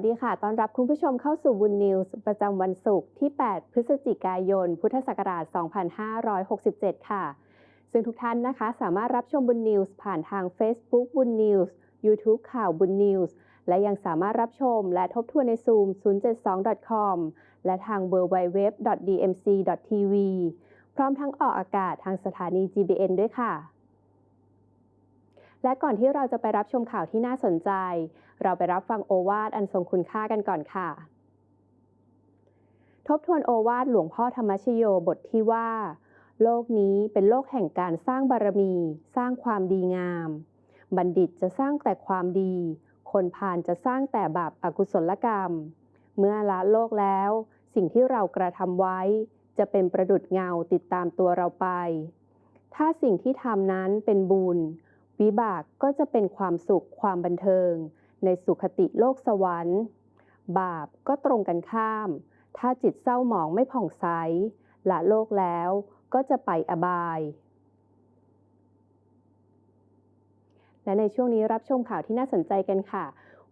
สดีค่ะ ต้อนรับคุณผู้ชมเข้าสู่บุญนิวส์ประจำวันศุกร์ที่ 8 พฤศจิกายน พุทธศักราช 2567 ค่ะ ซึ่งทุกท่านนะคะ สามารถรับชมบุญนิวส์ผ่านทาง Facebook บุญนิวส์ YouTube ข่าวบุญนิวส์ และยังสามารถรับชมและทบทวนใน Zoom 072.com และทาง www.dmc.tv พร้อมทั้งออกอากาศทางสถานี GBN ด้วยค่ะ และก่อนที่เราจะไปรับชมข่าวที่น่าสนใจ เราไปรับฟังโอวาทอันทรงคุณค่ากันก่อนค่ะ ทบทวนโอวาทหลวงพ่อธรรมชโยบทที่ว่า โลกนี้เป็นโลกแห่งการสร้างบารมี สร้างความดีงาม บัณฑิตจะสร้างแต่ความดี คนพาลจะสร้างแต่บาปอากุศลกรรม เมื่อละโลกแล้ว สิ่งที่เรากระทำไว้ จะเป็นประดุดเงาติดตามตัวเราไป ถ้าสิ่งที่ทำนั้นเป็นบุญวิบากก็จะเป็นความสุขความบันเทิง ในสุขติโลกสวรรค์ บาปก็ตรงกันข้าม ถ้าจิตเศร้าหมองไม่ผ่องใสละโลกแล้วก็จะไปอบาย และในช่วงนี้รับชมข่าวที่น่าสนใจกันค่ะ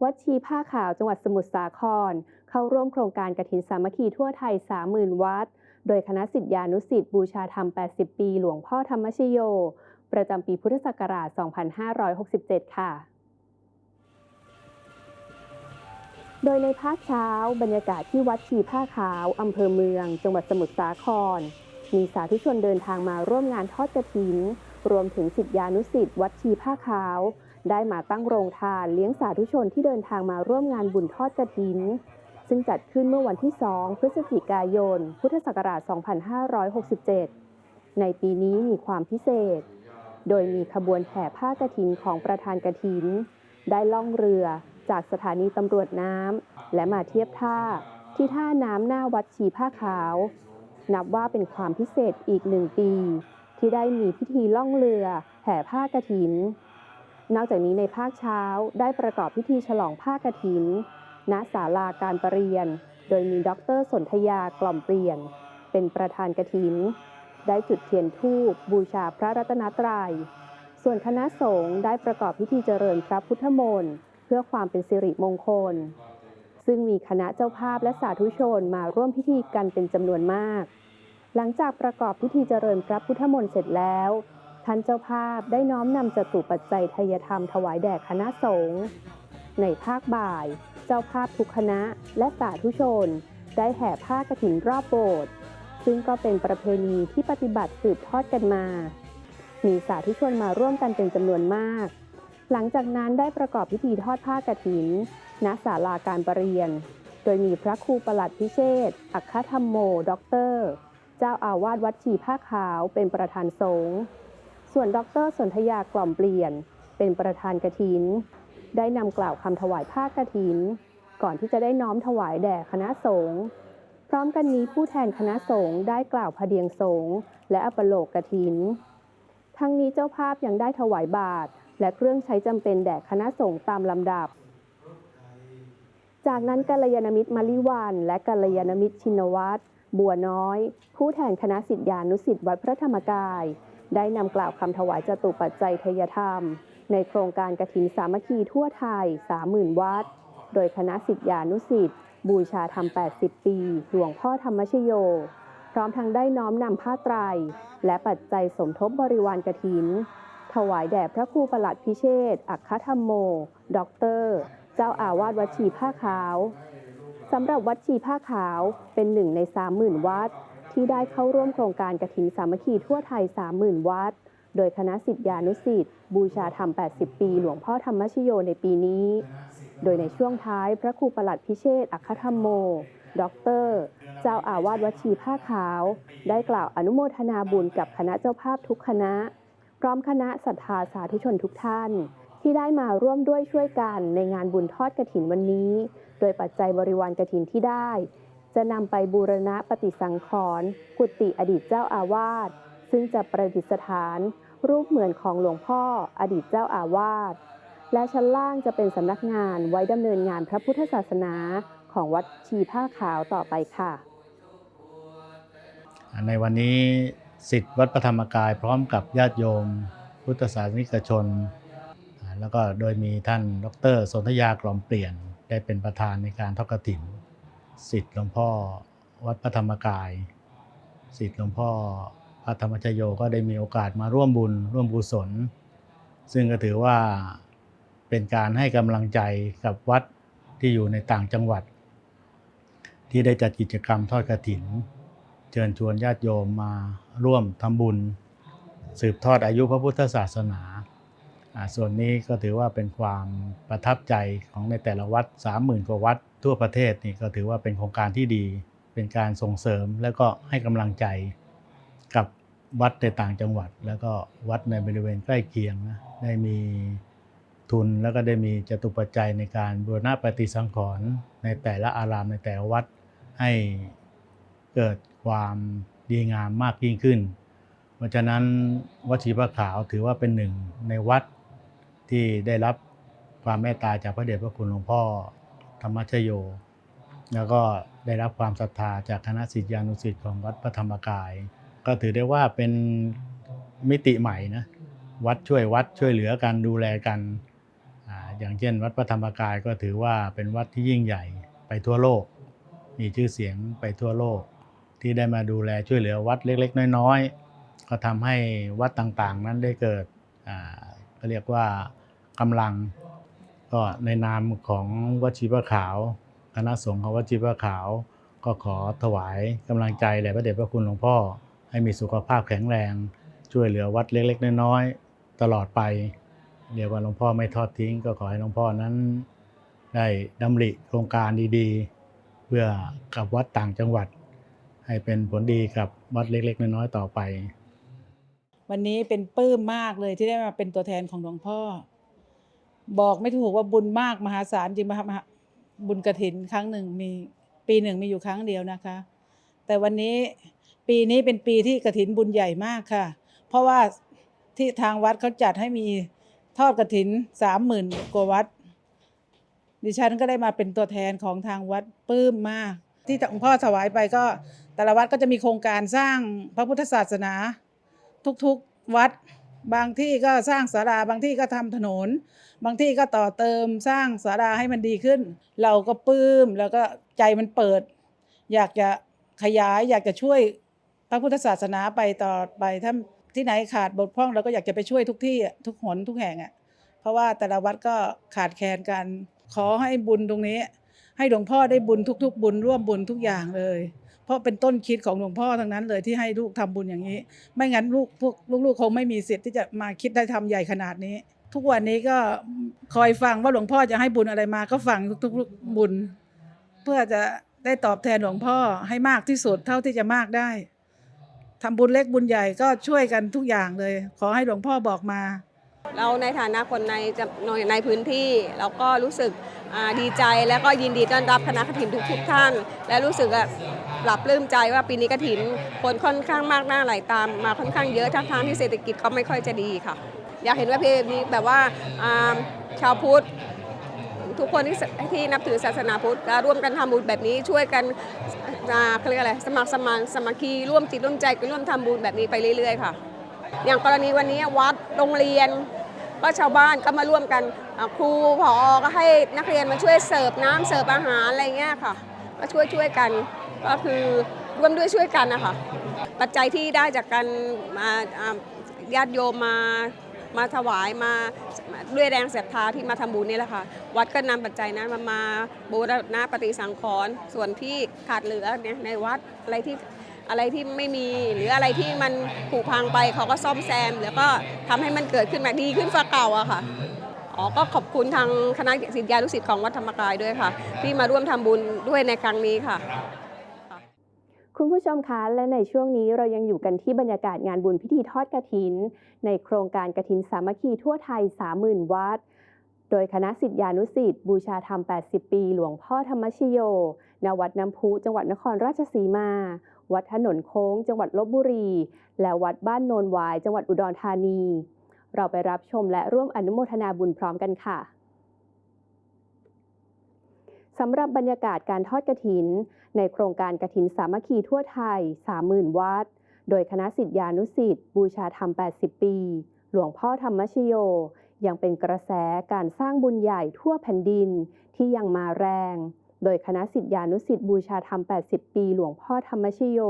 วัดชีผ้าขาวจังหวัดสมุทรสาคร เข้าร่วมโครงการกฐินสามัคคีทั่วไทย 30,000 วัด โดยคณะสิทธิานุสิทธิ์บูชาธรรม 80 ปี หลวงพ่อธรรมชโย ประจำปีพุทธศักราช 2567 ค่ะ โดยในภาคเช้าบรรยากาศที่วัดชีผ้าขาว อำเภอเมือง จังหวัดสมุทรสาคร มีสาธุชนเดินทางมาร่วมงานทอดกระถิน รวมถึงสิทธิานุสิทธิ์วัดชีผ้าขาว ได้มาตั้งโรงทานเลี้ยงสาธุชนที่เดินทางมาร่วมงานบุญทอดกระถิน ซึ่งจัดขึ้นเมื่อวันที่ 2 พฤศจิกายน พุทธศักราช 2567 ในปีนี้มีความพิเศษ โดยมีขบวนแห่ผ้ากฐินของประธานกฐิน ได้ล่องเรือ จากสถานีตำรวจน้ำและมาเทียบท่าที่ท่าน้ำหน้าวัดชีผ้าขาว นับว่าเป็นความพิเศษอีกหนึ่งปี ที่ได้มีพิธีล่องเรือแห่ผ้ากฐิน นอกจากนี้ในภาคเช้าได้ประกอบพิธีฉลองผ้ากฐิน ณศาลาการประเรียน โดยมีดรสนธยากล่อมเปลี่ยน เป็นประธานกฐิน ได้จุดเทียนธูปบูชาพระรัตนตรัยส่วนคณะสงฆ์ได้ประกอบพิธีเจริญพระพุทธมนต์ เพื่อความเป็นสิริมงคล ซึ่งมีคณะเจ้าภาพและสาธุชนมาร่วมพิธีกันเป็นจำนวนมาก หลังจากประกอบพิธีเจริญพระพุทธมนต์เสร็จแล้ว ท่านเจ้าภาพได้น้อมนำจตุปัจจัยทยธรรมถวายแด่คณะสงฆ์ในภาคบ่าย เจ้าภาพทุกคณะและสาธุชน ได้แห่ผ้ากฐินรอบโบสถ์ซึ่งก็เป็นประเพณีที่ปฏิบัติสืบทอดกันมา มีสาธุชนมาร่วมกันเป็นจำนวนมาก หลังจากนั้นได้ประกอบพิธีทอดผ้ากฐิน ณ ศาลาการประเรียน โดยมีพระครูประหลัดพิเชษอัคคธรรมโม ด็อกเตอร์ เจ้าอาวาสวัดชีผ้าขาวเป็นประธานสงฆ์ส่วนด็อกเตอร์สนธยากล่อมเปลี่ยน เป็นประธานกฐิน ได้นำกล่าวคำถวายผ้ากฐิน ก่อนที่จะได้น้อมถวายแด่คณะสงฆ์พร้อมกันนี้ผู้แทนคณะสงฆ์ได้กล่าวพเดียงสงฆ์และอัปโลกกฐิน ทั้งนี้เจ้าภาพยังได้ถวายบาตร และเครื่องใช้จำเป็นแด่คณะสงฆ์ตามลำดับ จากนั้นกัลยาณมิตรมาริวัน และกัลยาณมิตรชินวัตรบัวน้อย ผู้แทนคณะสิทธิานุสิทธิ์วัดพระธรรมกาย ได้นำกล่าวคำถวายจตุปัจจัยทยธรรม ในโครงการกฐินสามัคคีทั่วไทย 30,000 วัด โดยคณะสิทธิานุสิทธิ์บูชาธรรม 80 ปี หลวงพ่อธรรมชโย พร้อมทั้งได้น้อมนำผ้าไตร และปัจจัยสมทบบริวารกฐิน วายแด่พระครูประหลัดพิเชษอัคคธรรมโม ด็อกเตอร์ เจ้าอาวาสวัดชีผ้าขาวสำหรับวัดชีผ้าขาวเป็นหนึ่งใน 30,000 วัด ที่ได้เข้าร่วมโครงการกฐินสามัคคีทั่วไทย 30,000 วัด โดยคณะสิทธิานุสิทธิ์บูชาธรรม 80 ปี หลวงพ่อธรรมชโยในปีนี้ โดยในช่วงท้ายพระครูประหลัดพิเชษอัคคธรรมโมด็อกเตอร์ เจ้าอาวาสวัดชีผ้าขาว ได้กล่าวอนุโมทนาบุญกับคณะเจ้าภาพทุกคณะ พร้อมคณะศรัทธาสาธุชนทุกท่าน ที่ได้มาร่วมด้วยช่วยกันในงานบุญทอดกระถินวันนี้ โดยปัจจัยบริวารกระถินที่ได้ จะนำไปบูรณะปฏิสังขรณ์กุฏิอดีตเจ้าอาวาสซึ่งจะประดิษฐาน รูปเหมือนของหลวงพ่ออดีตเจ้าอาวาสและชั้นล่างจะเป็นสำนักงานไว้ดำเนินงานพระพุทธศาสนาของวัดชีผ้าขาวต่อไปค่ะ ในวันนี้ สิทธิ์วัดพระธรรมกายพร้อมกับญาติโยม พุทธศาสนิกชน แล้วก็โดยมีท่านดรสนธยากล่อมเปลี่ยนได้เป็นประธานในการทอดกฐินสิทธิ์หลวงพ่อวัดพระธรรมกาย สิทธิ์หลวงพ่อพระธรรมชโยก็ได้มีโอกาสมาร่วมบุญร่วมกุศล ซึ่งก็ถือว่าเป็นการให้กำลังใจกับวัดที่อยู่ในต่างจังหวัด ที่ได้จัดกิจกรรมทอดกฐิน เชิญชวนญาติโยมมา ร่วมทำบุญ สืบทอดอายุพระพุทธศาสนาอ่าส่วนนี้ก็ถือว่าเป็นความประทับใจของในแต่ละวัด 30,000 กว่าวัดทั่วประเทศนี่ก็ถือว่าเป็นโครงการที่ดี เป็นการส่งเสริมและก็ให้กำลังใจกับวัดในต่างจังหวัด แล้วก็วัดในบริเวณใกล้เคียงนะได้มีทุนแล้วก็ได้มีจตุปัจจัยในการบูรณะปฏิสังขรณ์ในแต่ละอารามในแต่ละวัดให้เกิดความ ดีงามมากยิ่งขึ้น เพราะฉะนั้นวัดชีพระขาวถือว่าเป็นหนึ่งในวัดที่ได้รับความเมตตาจากพระเดชพระคุณหลวงพ่อธรรมชโย แล้วก็ได้รับความศรัทธาจากคณะศิษยานุศิษย์ของวัดพระธรรมกาย ก็ถือได้ว่าเป็นมิติใหม่นะวัดช่วยวัดช่วยเหลือกันดูแลกันออย่างเช่น วัดพระธรรมกายก็ถือว่าเป็นวัดที่ยิ่งใหญ่ไปทั่วโลก มีชื่อเสียงไปทั่วโลก ที่ได้มาดูแลช่วยเหลือวัดเล็ก ๆ น้อยๆ ก็ทำให้วัดต่างๆ นั้นได้เกิดก็เรียกว่ากำลังก็ในนามของวัดชีพระขาวคณะสงฆ์ของวัดชีพระขาว ก็ขอถวายกำลังใจแด่พระเดชพระคุณหลวงพ่อ ให้มีสุขภาพแข็งแรง ช่วยเหลือวัดเล็ก ๆ น้อยๆ ตลอดไปเรียกว่าหลวงพ่อไม่ทอดทิ้ง ก็ขอให้หลวงพ่อนั้น ได้ดำริโครงการดีๆ เพื่อกับวัดต่างจังหวัด ให้เป็นผลดีกับวัดเล็ก ๆ น้อยๆต่อไป วันนี้เป็นปลื้มมากเลยที่ได้มาเป็นตัวแทนของหลวงพ่อ บอกไม่ถูกว่าบุญมากมหาศาลจริงมหาบุญกระถินครั้งหนึ่งมีปีหนึ่งมีอยู่ครั้งเดียวนะคะ แต่วันนี้ปีนี้เป็นปีที่กระถินบุญใหญ่มากค่ะ เพราะว่าที่ทางวัดเขาจัดให้มีทอดกระถินสามหมื่นกว่าวัด ดิฉันก็ได้มาเป็นตัวแทนของทางวัดปลื้มมาก ที่หลวงพ่อถวายไปก็ แต่ละวัดก็จะมีโครงการสร้างพระพุทธศาสนาทุกๆวัด บางที่ก็สร้างศาลาบางที่ก็ทำถนน บางที่ก็ต่อเติมสร้างศาลาให้มันดีขึ้น เราก็ปลื้มแล้วก็ใจมันเปิด อยากจะขยายอยากจะช่วยพระพุทธศาสนาไปต่อไปถ้าที่ไหนขาดบกพร่องเราก็อยากจะไปช่วยทุกที่ทุกหนทุกแห่งอะเพราะว่าแต่ละวัดก็ขาดแคลนกันขอให้บุญตรงนี้ ให้หลวงพ่อได้บุญทุก ๆ บุญร่วมบุญทุกอย่างเลย เพราะเป็นต้นคิดของหลวงพ่อทั้งนั้นเลยที่ให้ลูกทำบุญอย่างนี้ ไม่งั้นลูกพวกลูกๆคงไม่มีสิทธิ์ที่จะมาคิดได้ทำใหญ่ขนาดนี้ ทุกวันนี้ก็คอยฟังว่าหลวงพ่อจะให้บุญอะไรมาก็ฟังทุกๆบุญ เพื่อจะได้ตอบแทนหลวงพ่อให้มากที่สุดเท่าที่จะมากได้ทำบุญเล็กบุญใหญ่ก็ช่วยกันทุกอย่างเลย ขอให้หลวงพ่อบอกมา เราในฐานะคนในจำในพื้นที่เราก็รู้สึกอ่าดีใจและก็ยินดีต้อนรับคณะกฐินทุกทุกๆท่าน และรู้สึก แบบปรับปลื้มใจว่าปีนี้กฐินคนค่อนข้างมากหน้าไหลตามมาค่อนข้างเยอะทั้งทางๆที่เศรษฐกิจก็ไม่ค่อยจะดีค่ะ อยากเห็นว่าเพลงนี้แบบว่าชาวพุทธทุกคนที่ที่นับถือศาสนาพุทธร่วมกันทำบุญแบบนี้ช่วยกันเขาเรียกอะไรสมัครสมานสมัคคีร่วมจิตร่วมใจกันร่วมทำบุญแบบนี้ไปเรื่อยๆค่ะ อย่างกรณีวันนี้วัดโรงเรียน ก็ชาวบ้านก็มาร่วมกันครูผอก็ให้นักเรียนมาช่วยเสิร์ฟน้ำเสิร์ฟอาหารอะไรเงี้ยค่ะ ก็ช่วยช่วยกัน ก็คือร่วมด้วยช่วยกันนะคะปัจจัยที่ได้จากการมาญาติโยมมามาถวายมาด้วยแรงศรัทธาที่มาทำบุญนี่แหละค่ะ วัดก็นำปัจจัยนั้นมามาบูรณะปฏิสังขรณ์ส่วนที่ขาดเหลือเนี่ยในวัดอะไรที่อะไรที่ไม่มีหรืออะไรที่มันผุพังไปเขาก็ซ่อมแซม แล้วก็ทำให้มันเกิดขึ้นมาดีขึ้นฟ้าเก่าอะค่ะอ๋อก็ขอบคุณทางคณะศิษยานุศิษย์ของวัดธรรมกายด้วยค่ะ ที่มาร่วมทำบุญด้วยในครั้งนี้ค่ะ คุณผู้ชมคะและในช่วงนี้เรายังอยู่กันที่บรรยากาศงานบุญพิธีทอดกฐิน ในโครงการกฐินสามัคคีทั่วไทย 30,000 วัด โดยคณะสิทธิานุสิทธิ์บูชาธรรม 80 ปี หลวงพ่อธรรมชโยณวัดน้ำพุ จังหวัดนครราชสีมา วัดถนนโค้ง จังหวัดลบบุรี และวัดบ้านโนนวาย จังหวัดอุดรธานี เราไปรับชมและร่วมอนุโมทนาบุญพร้อมกันค่ะสำหรับบรรยากาศการทอดกระถิน ในโครงการกระถินสามัคคีทั่วไทย 30,000 วัด โดยคณะสิทธิานุสิทธิ์บูชาธรรม 80 ปี หลวงพ่อธรรมชโย ยังเป็นกระแสการสร้างบุญใหญ่ทั่วแผ่นดินที่ยังมาแรง โดยคณะสิทธิานุสิทธิ์บูชาธรรม 80 ปี หลวงพ่อธรรมชโย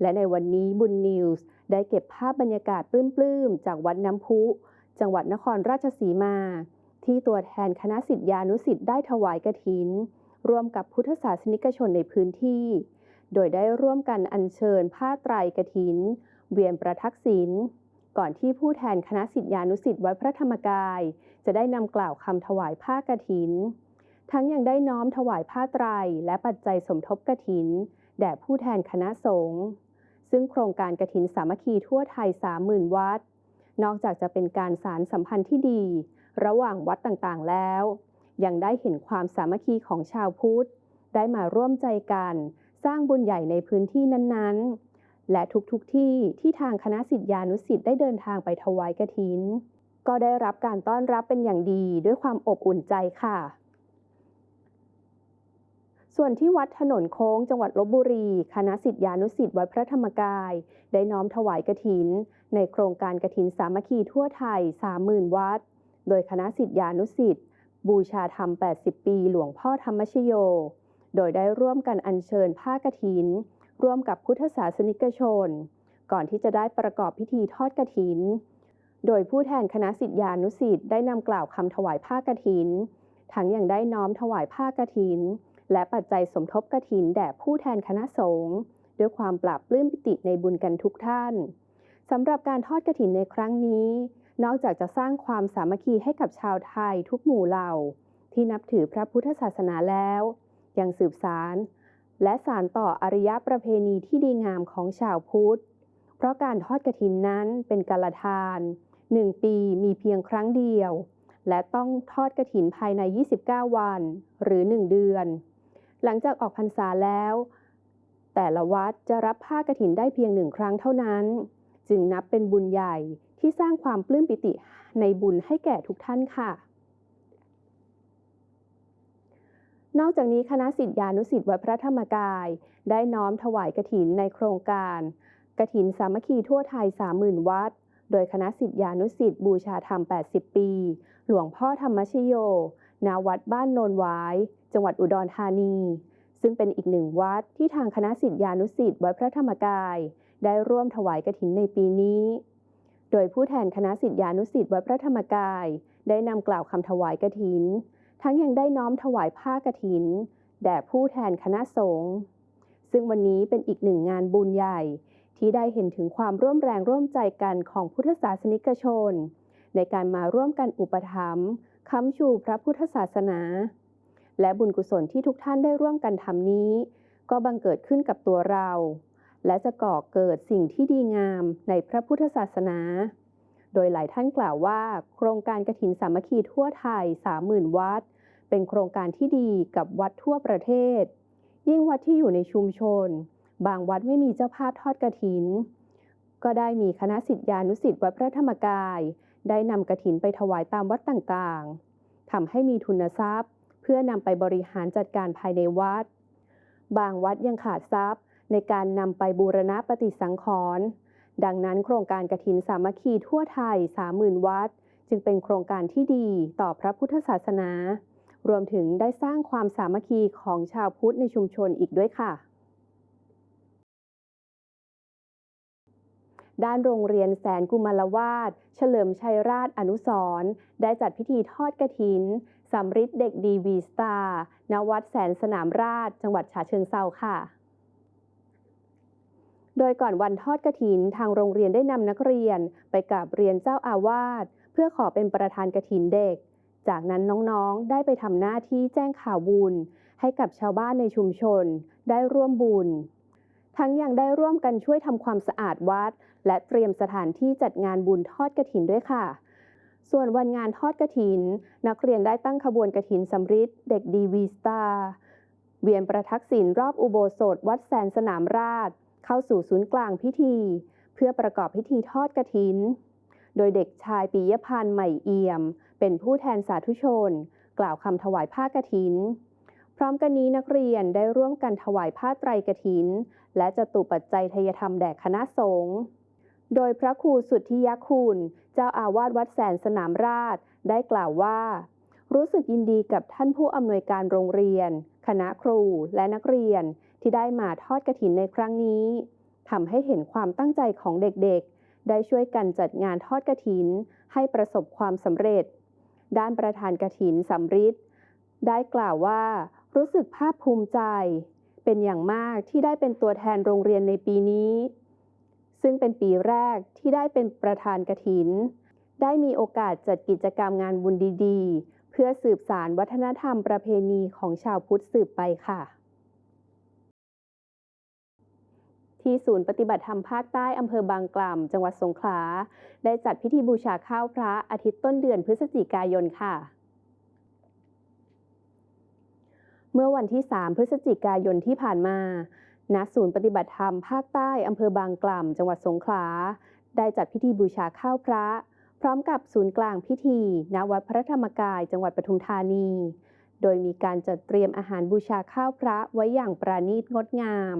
และในวันนี้บุญนิวส์ได้เก็บภาพบรรยากาศปลื้มๆจากวัดน้ำพุ จังหวัดนครราชสีมา ที่ตัวแทนคณะสิทธิานุสิทธิ์ได้ถวายกฐิน ร่วมกับพุทธศาสนิกชนในพื้นที่ โดยได้ร่วมกันอัญเชิญผ้าไตรกฐิน เวียนประทักษิณก่อนที่ผู้แทนคณะสิทธิานุสิทธิ์วัดพระธรรมกาย จะได้นำกล่าวคำถวายผ้ากฐิน ทั้งยังได้น้อมถวายผ้าไตรและปัจจัยสมทบกฐิน แด่ผู้แทนคณะสงฆ์ซึ่งโครงการกฐินสามัคคีทั่วไทย 30,000 วัด นอกจากจะเป็นการสารสัมพันธ์ที่ดี ระหว่างวัดต่างๆแล้ว ยังได้เห็นความสามัคคีของชาวพุทธ ได้มาร่วมใจกัน สร้างบุญใหญ่ในพื้นที่นั้นๆ และทุกๆทที่ที่ทางคณะสิทธิานุสิทธิ์ได้เดินทางไปถวายกฐิน ก็ได้รับการต้อนรับเป็นอย่างดีด้วยความอบอุ่นใจค่ะ ส่วนที่วัดถนนโค้งจังหวัดลบบุรี คณะสิทธิานุสิทธิ์วัดพระธรรมกาย ได้น้อมถวายกฐิน ในโครงการกฐินสามัคคีทั่วไทย 30,000 วัด โดยคณะสิทธิานุสิทธิ์ บูชาธรรม 80 ปี หลวงพ่อธรรมชโย โดยได้ร่วมกันอัญเชิญผ้ากฐิน ร่วมกับพุทธศาสนิกชน ก่อนที่จะได้ประกอบพิธีทอดกฐิน โดยผู้แทนคณะสิทธิานุสิทธิ์ได้นำกล่าวคำถวายผ้ากฐิน ทั้งยังได้น้อมถวายผ้ากฐิน และปัจจัยสมทบกฐินแด่ผู้แทนคณะสงฆ์ด้วยความปราบปลื้มปิติในบุญกันทุกท่านสำหรับการทอดกฐินในครั้งนี้ นอกจากจะสร้างความสามัคคีให้กับชาวไทยทุกหมู่เหล่า ที่นับถือพระพุทธศาสนาแล้ว ยังสืบสารและสานต่ออริยประเพณีที่ดีงามของชาวพุทธ เพราะการทอดกฐินนั้นเป็นกาลทานหนึ่งปีมีเพียงครั้งเดียว และต้องทอดกฐินภายใน 29 วัน หรือ 1 เดือน หลังจากออกพรรษาแล้ว แต่ละวัดจะรับผ้ากฐินได้เพียงหนึ่งครั้งเท่านั้น จึงนับเป็นบุญใหญ่ ที่สร้างความปลื้มปิติในบุญให้แก่ทุกท่านค่ะ นอกจากนี้คณะสิทธิานุสิทธิ์วัดพระธรรมกาย ได้น้อมถวายกฐินในโครงการกฐินสามัคคีทั่วไทย 30,000 วัด โดยคณะสิทธิานุสิทธิ์บูชาธรรม 80 ปี หลวงพ่อธรรมชโยณวัดบ้านโนนวาย จังหวัดอุดรธานี ซึ่งเป็นอีกหนึ่งวัดที่ทางคณะสิทธิานุสิทธิ์วัดพระธรรมกาย ได้ร่วมถวายกฐินในปีนี้ โดยผู้แทนคณะสิทธิานุสิทธิ์วัดพระธรรมกาย ได้นำกล่าวคำถวายกฐิน ทั้งยังได้น้อมถวายผ้ากฐิน แด่ผู้แทนคณะสงฆ์ซึ่งวันนี้เป็นอีกหนึ่งงานบุญใหญ่ ที่ได้เห็นถึงความร่วมแรงร่วมใจกันของพุทธศาสนิกชน ในการมาร่วมกันอุปถัมภ์ค้ำชูพระพุทธศาสนา และบุญกุศลที่ทุกท่านได้ร่วมกันทำนี้ ก็บังเกิดขึ้นกับตัวเรา และจะก่อเกิดสิ่งที่ดีงามในพระพุทธศาสนา โดยหลายท่านกล่าวว่า โครงการกฐินสามัคคีทั่วไทย 30,000 วัด เป็นโครงการที่ดีกับวัดทั่วประเทศ ยิ่งวัดที่อยู่ในชุมชน บางวัดไม่มีเจ้าภาพทอดกฐิน ก็ได้มีคณะสิทธิานุสิทธิ์วัดพระธรรมกาย ได้นำกฐินไปถวายตามวัดต่างๆทำให้มีทุนทรัพย์ เพื่อนำไปบริหารจัดการภายในวัด บางวัดยังขาดทรัพย์ ในการนำไปบูรณะปฏิสังขรณ์ดังนั้นโครงการกฐินสามัคคีทั่วไทย 30,000 วัด จึงเป็นโครงการที่ดีต่อพระพุทธศาสนา รวมถึงได้สร้างความสามัคคีของชาวพุทธในชุมชนอีกด้วยค่ะ ด้านโรงเรียนแสนกุมารวาสเฉลิมชัยราชอนุสร์ได้จัดพิธีทอดกระถินสำริดเด็กดีวีสตาร์ณวัดแสนสนามราช จังหวัดฉะเชิงเซาค่ะ โดยก่อนวันทอดกระถินทางโรงเรียนได้นำนักเรียนไปกราบเรียนเจ้าอาวาสเพื่อขอเป็นประธานกระถินเด็ก จากนั้นน้องๆ ได้ไปทำหน้าที่แจ้งข่าวบุญ ให้กับชาวบ้านในชุมชน ได้ร่วมบุญ ทั้งยังได้ร่วมกันช่วยทำความสะอาดวัด และเตรียมสถานที่จัดงานบุญทอดกระถินด้วยค่ะ ส่วนวันงานทอดกระถิน นักเรียนได้ตั้งขบวนกระถินสำริดเด็กดีวีสตาร์เวียนประทักษิณรอบอุโบสถวัดแสนสนามราช เข้าสู่ศูนย์กลางพิธี เพื่อประกอบพิธีทอดกระถิน โดยเด็กชายปิยพันธ์ใหม่เอี่ยม เป็นผู้แทนสาธุชน กล่าวคำถวายผ้ากฐิน พร้อมกันนี้นักเรียนได้ร่วมกันถวายผ้าไตรกฐิน และจตุปัจจัยทยธรรมแด่คณะสงฆ์โดยพระครูสุทธิยคุณ เจ้าอาวาสวัดแสนสนามราช ได้กล่าวว่า รู้สึกยินดีกับท่านผู้อำนวยการโรงเรียน คณะครูและนักเรียน ที่ได้มาทอดกระถินในครั้งนี้ทำให้เห็นความตั้งใจของเด็กๆ ได้ช่วยกันจัดงานทอดกระถินให้ประสบความสำเร็จ ด้านประธานกระถินสำริดได้กล่าวว่า รู้สึกภาคภูมิใจ เป็นอย่างมากที่ได้เป็นตัวแทนโรงเรียนในปีนี้ ซึ่งเป็นปีแรกที่ได้เป็นประธานกระถิน ได้มีโอกาสจัดกิจกรรมงานบุญดีๆ เพื่อสืบสารวัฒนธรรมประเพณีของชาวพุทธสืบไปค่ะ ที่ศูนย์ปฏิบัติธรรมภาคใต้อำเภอบางกล่ำจังหวัดสงขลา ได้จัดพิธีบูชาข้าวพระอาทิตย์ต้นเดือนพฤศจิกายนค่ะเมื่อวันที่ 3 พฤศจิกายนที่ผ่านมา ณ ศูนย์ปฏิบัติธรรมภาคใต้อำเภอบางกล่ำ จังหวัดสงขลา ได้จัดพิธีบูชาข้าวพระ พร้อมกับศูนย์กลางพิธี ณ วัดพระธรรมกาย จังหวัดปทุมธานี โดยมีการจัดเตรียมอาหารบูชาข้าวพระไว้อย่างประณีตงดงาม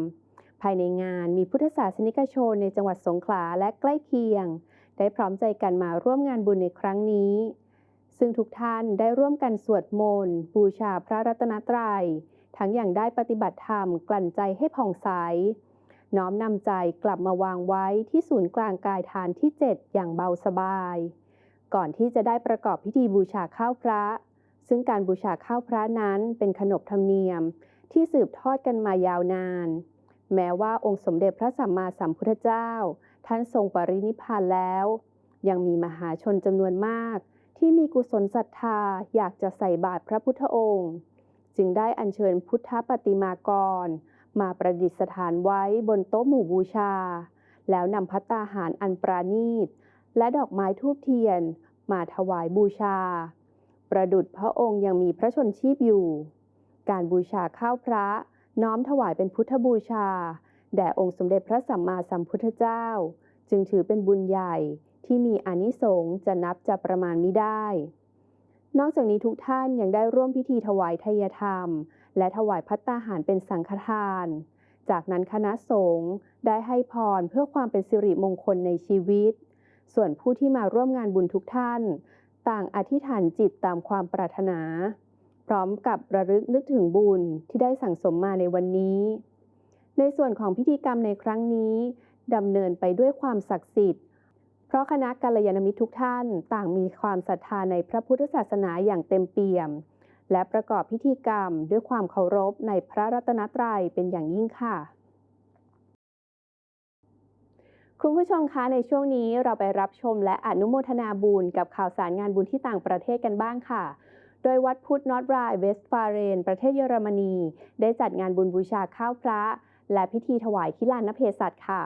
ภายในงานมีพุทธศาสนิกชนในจังหวัดสงขลาและใกล้เคียง ได้พร้อมใจกันมาร่วมงานบุญในครั้งนี้ ซึ่งทุกท่านได้ร่วมกันสวดมนต์บูชาพระรัตนตรัย ทั้งอย่างได้ปฏิบัติธรรมกลั่นใจให้ผ่องใส น้อมนำใจกลับมาวางไว้ที่ศูนย์กลางกายฐานที่ 7 อย่างเบาสบาย ก่อนที่จะได้ประกอบพิธีบูชาข้าวพระ ซึ่งการบูชาข้าวพระนั้นเป็นขนบธรรมเนียม ที่สืบทอดกันมายาวนาน แม้ว่าองค์สมเด็จพระสัมมาสัมพุทธเจ้า ท่านทรงปรินิพพานแล้ว ยังมีมหาชนจำนวนมาก ที่มีกุศลศรัทธาอยากจะใส่บาตรพระพุทธองค์ จึงได้อัญเชิญพุทธปฏิมากร มาประดิษฐานไว้บนโต๊ะหมู่บูชา แล้วนำพัตตาหารอันปราณีต และดอกไม้ทูบเทียน มาถวายบูชา ประดุจพระองค์ยังมีพระชนชีพอยู่ การบูชาข้าวพระ น้อมถวายเป็นพุทธบูชา แด่องค์สมเด็จพระสัมมาสัมพุทธเจ้า จึงถือเป็นบุญใหญ่ที่มีอนิสงส์จะนับจะประมาณไม่ได้ นอกจากนี้ทุกท่านยังได้ร่วมพิธีถวายทายธรรม และถวายพัตตาหารเป็นสังฆทาน จากนั้นคณะสงฆ์ได้ให้พรเพื่อความเป็นสิริมงคลในชีวิต ส่วนผู้ที่มาร่วมงานบุญทุกท่าน ต่างอธิษฐานจิตตามความปรารถนา พร้อมกับระลึกนึกถึงบุญที่ได้สั่งสมมาในวันนี้ ในส่วนของพิธีกรรมในครั้งนี้ดำเนินไปด้วยความศักดิ์สิทธิ์ เพราะคณะกัลยาณมิตรทุกท่านต่างมีความศรัทธาในพระพุทธศาสนาอย่างเต็มเปี่ยม และประกอบพิธีกรรมด้วยความเคารพในพระรัตนตรัยเป็นอย่างยิ่งค่ะคุณผู้ชมคะในช่วงนี้เราไปรับชมและอนุโมทนาบุญกับข่าวสารงานบุญที่ต่างประเทศกันบ้างค่ะ โดยวัดพุทธนอตรายเวสฟาเรน ประเทศเยอรมนี ได้จัดงานบุญบูชาข้าวพระ และพิธีถวายคิลานเพศัตค่ะ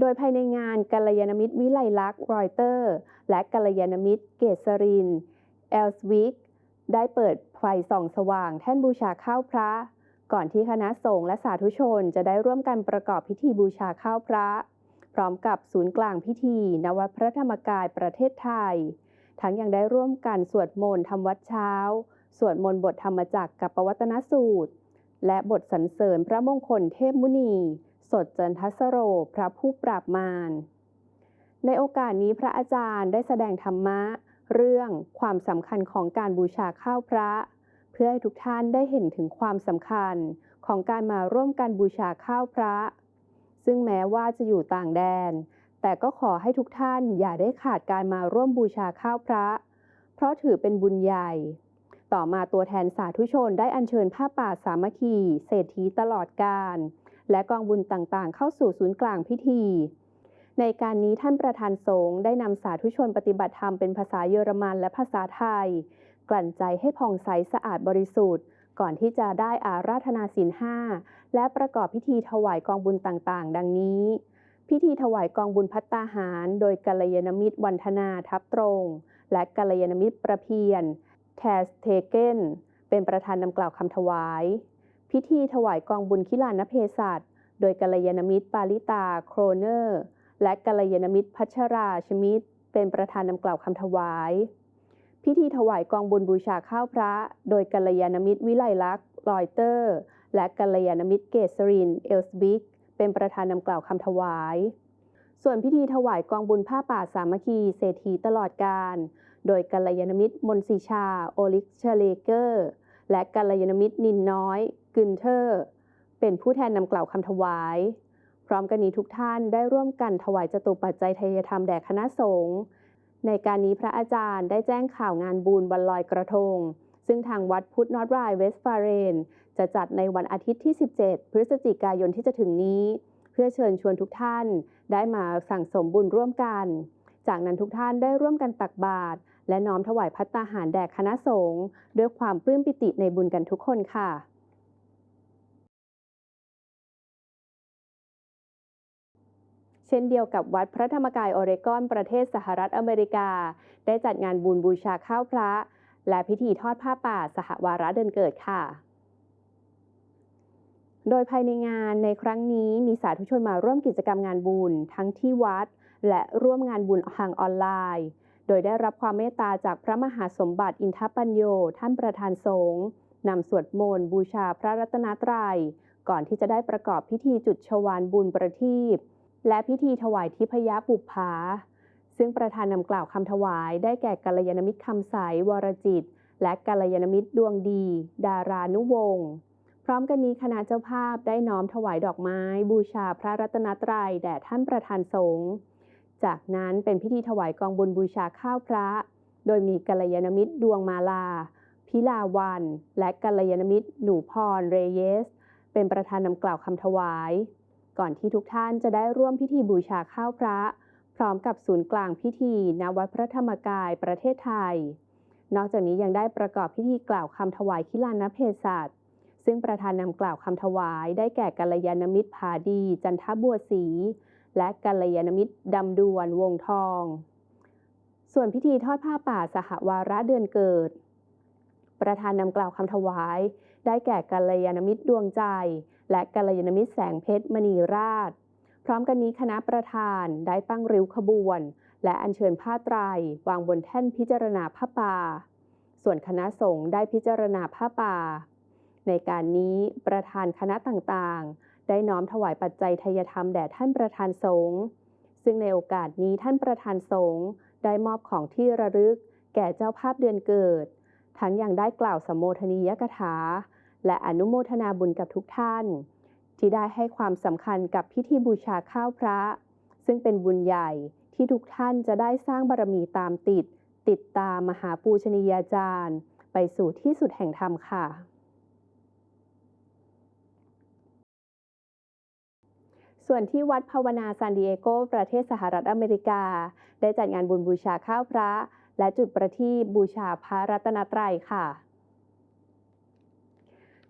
โดยภายในงานกัลยาณมิตรวิไลลักษ์รอยเตอร์ และกัลยาณมิตรเกษรินเอลสวิกได้เปิดไฟส่องสว่าง แท่นบูชาข้าวพระ ก่อนที่คณะสงฆ์และสาธุชนจะได้ร่วมกันประกอบพิธีบูชาข้าวพระ พร้อมกับศูนย์กลางพิธีณวัดพระธรรมกายประเทศไทย ทั้งยังได้ร่วมกันสวดมนต์ทำวัดเช้า สวดมนต์บทธรรมจักรกับปวัตนสูตร และบทสรรเสริญพระมงคลเทพมุนี สดจันทสโร พระผู้ปราบมาร ในโอกาสนี้พระอาจารย์ได้แสดงธรรมะ เรื่องความสำคัญของการบูชาข้าวพระ เพื่อให้ทุกท่านได้เห็นถึงความสำคัญของการมาร่วมกันบูชาข้าวพระ ซึ่งแม้ว่าจะอยู่ต่างแดน แต่ก็ขอให้ทุกท่านอย่าได้ขาดการมาร่วมบูชาข้าวพระ เพราะถือเป็นบุญใหญ่ ต่อมาตัวแทนสาธุชนได้อัญเชิญผ้าป่าสามัคคี เศรษฐีตลอดการ และกองบุญต่างๆ เข้าสู่ศูนย์กลางพิธี ในการนี้ท่านประธานสงฆ์ได้นำสาธุชนปฏิบัติธรรมเป็นภาษาเยอรมันและภาษาไทย กลั่นใจให้ผ่องใสสะอาดบริสุทธิ์ก่อนที่จะได้อาราธนาศีลห้าและประกอบพิธีถวายกองบุญต่างๆ ดังนี้ พิธีถวายกองบุญพัตตาหาร โดยกัลยาณมิตรวันธนาทับตรง และกัลยาณมิตรประเพียนแทสเทเกนเป็นประธานนำกล่าวคำถวาย พิธีถวายกองบุญคิลานเพศัตโดยกัลยาณมิตรปาลิตาโครเนอร์ และกัลยาณมิตรพัชราชมิตร เป็นประธานนำกล่าวคำถวาย พิธีถวายกองบุญบูชาข้าวพระ โดยกัลยาณมิตรวิไลลักษณ์รอยเตอร์ และกัลยาณมิตรเกษรินเอลสบิก เป็นประธานนำกล่าวคำถวาย ส่วนพิธีถวายกองบุญผ้าป่าสามัคคีเศรษฐีตลอดการ โดยกัลยาณมิตรมนศิชา โอลิกเชเลเกอร์ และกัลยาณมิตรนินน้อย กึนเทอร์ เป็นผู้แทนนำกล่าวคำถวาย พร้อมกันนี้ทุกท่านได้ร่วมกันถวายจตุปัจจัยทยธรรมแด่คณะสงฆ์ในการนี้พระอาจารย์ได้แจ้งข่าวงานบุญวันลอยกระทง ซึ่งทางวัดพุทธนอตรายเวสฟาเรน จะจัดในวันอาทิตย์ที่ 17 พฤศจิกายนที่จะถึงนี้ เพื่อเชิญชวนทุกท่านได้มาสั่งสมบุญร่วมกัน จากนั้นทุกท่านได้ร่วมกันตักบาตรและน้อมถวายพัตตาหารแด่คณะสงฆ์ด้วยความปลื้มปิติในบุญกันทุกคนค่ะเช่นเดียวกับวัดพระธรรมกายโอเรกอนประเทศสหรัฐอเมริกา ได้จัดงานบุญบูชาข้าวพระ และพิธีทอดผ้าป่าสหวาระเดือนเกิดค่ะ โดยภายในงานในครั้งนี้มีสาธุชนมาร่วมกิจกรรมงานบุญทั้งที่วัด และร่วมงานบุญทางออนไลน์ โดยได้รับความเมตตาจากพระมหาสมบัติอินทปัญโยท่านประธานสงฆ์นำสวดมนต์บูชาพระรัตนตรัย ก่อนที่จะได้ประกอบพิธีจุดชวานบุญประทีปและพิธีถวายทิพยบุปผา ซึ่งประธานนำกล่าวคำถวาย ได้แก่กัลยาณมิตรคำใสวรจิต และกัลยาณมิตรดวงดี ดารานุวงศ์ พร้อมกันนี้คณะเจ้าภาพได้น้อมถวายดอกไม้ บูชาพระรัตนตรัยแด่ท่านประธานสงฆ์จากนั้นเป็นพิธีถวายกองบุญบูชาข้าวพระ โดยมีกัลยาณมิตรดวงมาลา พิลาวัน และกัลยาณมิตร หนูพรเรเยส เป็นประธานนำกล่าวคำถวาย ก่อนที่ทุกท่านจะได้ร่วมพิธีบูชาข้าวพระ พร้อมกับศูนย์กลางพิธีณวัดพระธรรมกายประเทศไทย นอกจากนี้ยังได้ประกอบพิธีกล่าวคำถวายคิลานเพศัต ซึ่งประธานนำกล่าวคำถวายได้แก่กัลยาณมิตรผาดี จันทบัวศรีและกัลยาณมิตรดำดวนวงทอง ส่วนพิธีทอดผ้าป่าสหวาระเดือนเกิด ประธานนำกล่าวคำถวาย ได้แก่กัลยาณมิตรดวงใจ และกัลยาณมิตรแสงเพชรมณีราช พร้อมกันนี้คณะประธานได้ตั้งริ้วขบวน และอัญเชิญผ้าไตรวางบนแท่นพิจารณาผ้าป่า ส่วนคณะสงฆ์ได้พิจารณาผ้าป่า ในการนี้ประธานคณะต่างๆ ได้น้อมถวายปัจจัยทยธรรมแด่ท่านประธานสงฆ์ซึ่งในโอกาสนี้ท่านประธานสงฆ์ได้มอบของที่ระลึก แก่เจ้าภาพเดือนเกิด ทั้งยังได้กล่าวสมโภชนียกถา และอนุโมทนาบุญกับทุกท่าน ที่ได้ให้ความสำคัญกับพิธีบูชาข้าวพระ ซึ่งเป็นบุญใหญ่ที่ทุกท่านจะได้สร้างบารมีตามติด ติดตามมหาปูชนียาจารย์ ไปสู่ที่สุดแห่งธรรมค่ะ ส่วนที่วัดภาวนาซานดิเอโก ประเทศสหรัฐอเมริกา ได้จัดงานบุญบูชาข้าวพระ และจุดประทีปบูชาพระรัตนตรัยค่ะ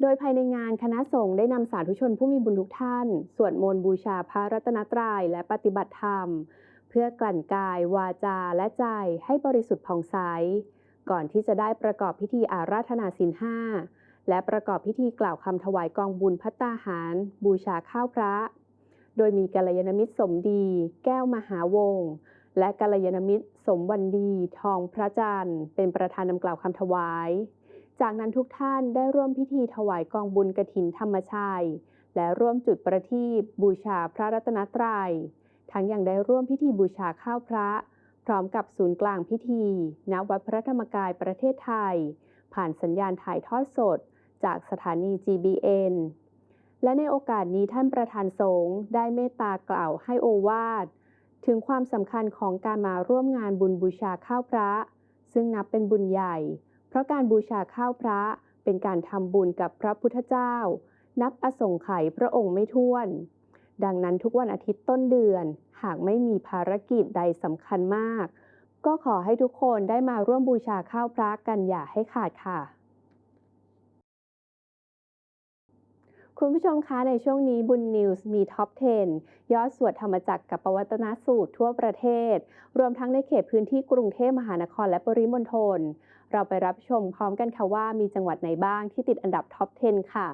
โดยภายในงานคณะสงฆ์ได้นำสาธุชนผู้มีบุญทุกท่าน สวดมนต์บูชาพระรัตนตรัยและปฏิบัติธรรม เพื่อกลั่นกายวาจาและใจให้บริสุทธิ์ผ่องใส ก่อนที่จะได้ประกอบพิธีอาราธนาศีลห้าและประกอบพิธีกล่าวคำถวายกองบุญพัตตาหาร บูชาข้าวพระ โดยมีกัลยาณมิตรสมดี แก้วมหาวงศ์และกัลยาณมิตรสมวันดี ทองพระจันทร์เป็นประธานนำกล่าวคำถวาย จากนั้นทุกท่านได้ร่วมพิธีถวายกองบุญกฐินธรรมชัย และร่วมจุดประทีปบูชาพระรัตนตรัย ทั้งยังได้ร่วมพิธีบูชาข้าวพระ พร้อมกับศูนย์กลางพิธีณวัดพระธรรมกายประเทศไทย ผ่านสัญญาณถ่ายทอดสด จากสถานี GBN และในโอกาสนี้ท่านประธานสงฆ์ได้เมตตากล่าวให้โอวาท ถึงความสำคัญของการมาร่วมงานบุญบูชาข้าวพระ ซึ่งนับเป็นบุญใหญ่ เพราะการบูชาข้าวพระเป็นการทำบุญกับพระพุทธเจ้า นับอสงไขยพระองค์ไม่ถ้วน ดังนั้นทุกวันอาทิตย์ต้นเดือน หากไม่มีภารกิจใดสำคัญมาก ก็ขอให้ทุกคนได้มาร่วมบูชาข้าวพระกันอย่าให้ขาดค่ะ คุณผู้ชมคะในช่วงนี้บุญนิวส์มีท็อป 10 ยอดสวดธรรมจักรกับปวัตนสูตรทั่วประเทศ รวมทั้งในเขตพื้นที่กรุงเทพมหานครและปริมณฑลเราไปรับชมพร้อมกันค่ะว่ามีจังหวัดไหนบ้างที่ติดอันดับท็อป 10 ค่ะ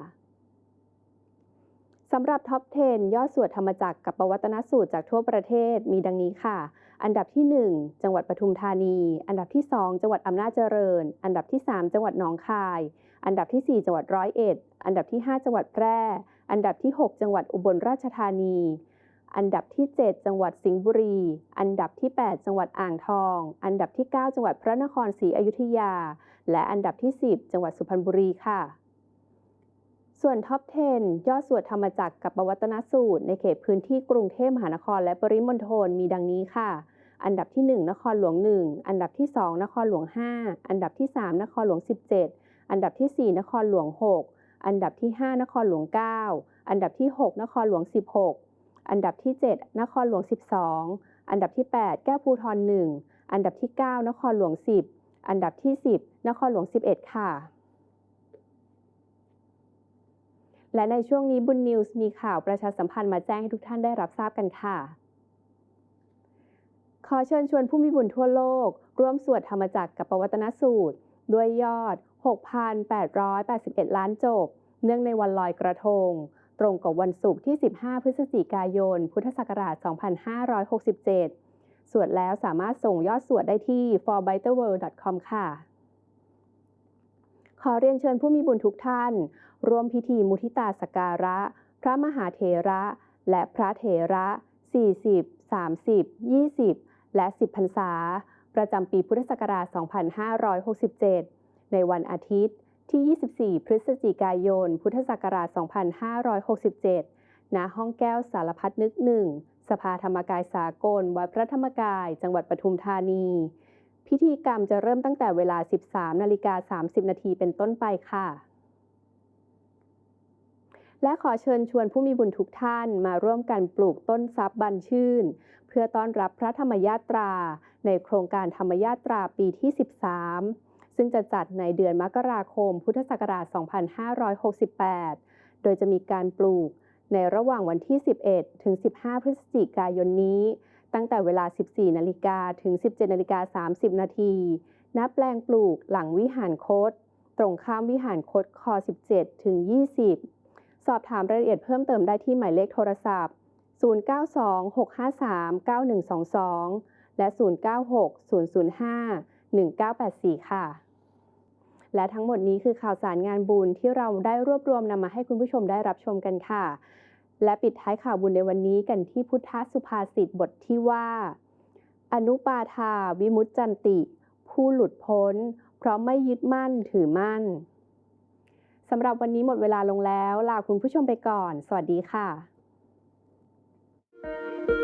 สำหรับท็อป 10 ยอดสวดธรรมจักรกับปวัตนสูตรจากทั่วประเทศมีดังนี้ค่ะ อันดับที่ 1 จังหวัดปทุมธานี อันดับที่ 2 จังหวัดอำนาจเจริญ อันดับที่ 3 จังหวัดหนองคาย อันดับที่ 4 จังหวัดร้อยเอ็ด อันดับที่ 5 จังหวัดแพร่ อันดับที่ 6 จังหวัดอุบลราชธานี อันดับที่ 7 จังหวัดสิงห์บุรี อันดับที่ 8 จังหวัดอ่างทอง อันดับที่ 9 จังหวัดพระนครศรีอยุธยา และอันดับที่ 10 จังหวัดสุพรรณบุรีค่ะ ส่วนท็อป 10 ยอดสวดธรรมจักรกับปวัตนสูตร ในเขตพื้นที่กรุงเทพมหานครและปริมณฑลมีดังนี้ค่ะอันดับที่ 1 นครหลวง 1 อันดับที่ 2 นครหลวง 5 อันดับที่ 3 นครหลวง 17 อันดับที่ 4 นครหลวง 6 อันดับที่ 5 นครหลวง 9 อันดับที่ 6 นครหลวง 16 อันดับที่ 7 นครหลวง 12 อันดับที่ 8 แก้วภูทร1อันดับที่ 9 นครหลวง 10 อันดับที่ 10 นครหลวง 11 ค่ะ และในช่วงนี้บุญนิวส์มีข่าวประชาสัมพันธ์มาแจ้งให้ทุกท่านได้รับทราบกันค่ะ ขอเชิญชวนผู้มีบุญทั่วโลก ร่วมสวดธรรมจักรกับปวัตนสูตร ด้วยยอด 6,881 ล้านจบ เนื่องในวันลอยกระทง ตรงกับวันศุกร์ที่ 15 พฤศจิกายน พุทธศักราช 2567 สวดแล้วสามารถส่งยอดสวดได้ที่ forbitterworld.com ค่ะ ขอเรียนเชิญผู้มีบุญทุกท่าน ร่วมพิธีมุทิตาสกการะ พระมหาเถระ และพระเถระ 40 30 20 และ 10พรรษา ประจำปีพุทธศักราช 2567 ในวันอาทิตย์ที่ 24 พฤศจิกายน พุทธศักราช 2567 ณ ห้องแก้วสารพัดนึกหนึ่ง สภาธรรมกายสากล วัดพระธรรมกาย จังหวัดปทุมธานี พิธีกรรมจะเริ่มตั้งแต่เวลา 13 นาฬิกา 30 นาทีเป็นต้นไปค่ะ และขอเชิญชวนผู้มีบุญทุกท่านมาร่วมกันปลูกต้นทรัพย์บันชื่น เพื่อต้อนรับพระธรรมยาตรา ในโครงการธรรมยาตราปีที่ 13 ซึ่งจะจัดในเดือนมกราคม พุทธศักราช 2568 โดยจะมีการปลูกในระหว่างวันที่ 11 ถึง 15 พฤศจิกายนนี้ ตั้งแต่เวลา 14 นาฬิกาถึง 17 นาฬิกา 30 นาทีณแปลงปลูกหลังวิหารโคตตรงข้ามวิหารคตค17 ถึง 20 สอบถามรายละเอียดเพิ่มเติมได้ที่หมายเลขโทรศัพท์ 0926539122 และ 0960051984 ค่ะ และทั้งหมดนี้คือข่าวสารงานบุญที่เราได้รวบรวมนำมาให้คุณผู้ชมได้รับชมกันค่ะ และปิดท้ายข่าวบุญในวันนี้กันที่พุทธสุภาษิตบทที่ว่า อนุปาทาวิมุตจันติ ผู้หลุดพ้น เพราะไม่ยึดมั่นถือมั่นสำหรับวันนี้หมดเวลาลงแล้ว ลาคุณผู้ชมไปก่อน สวัสดีค่ะ thank you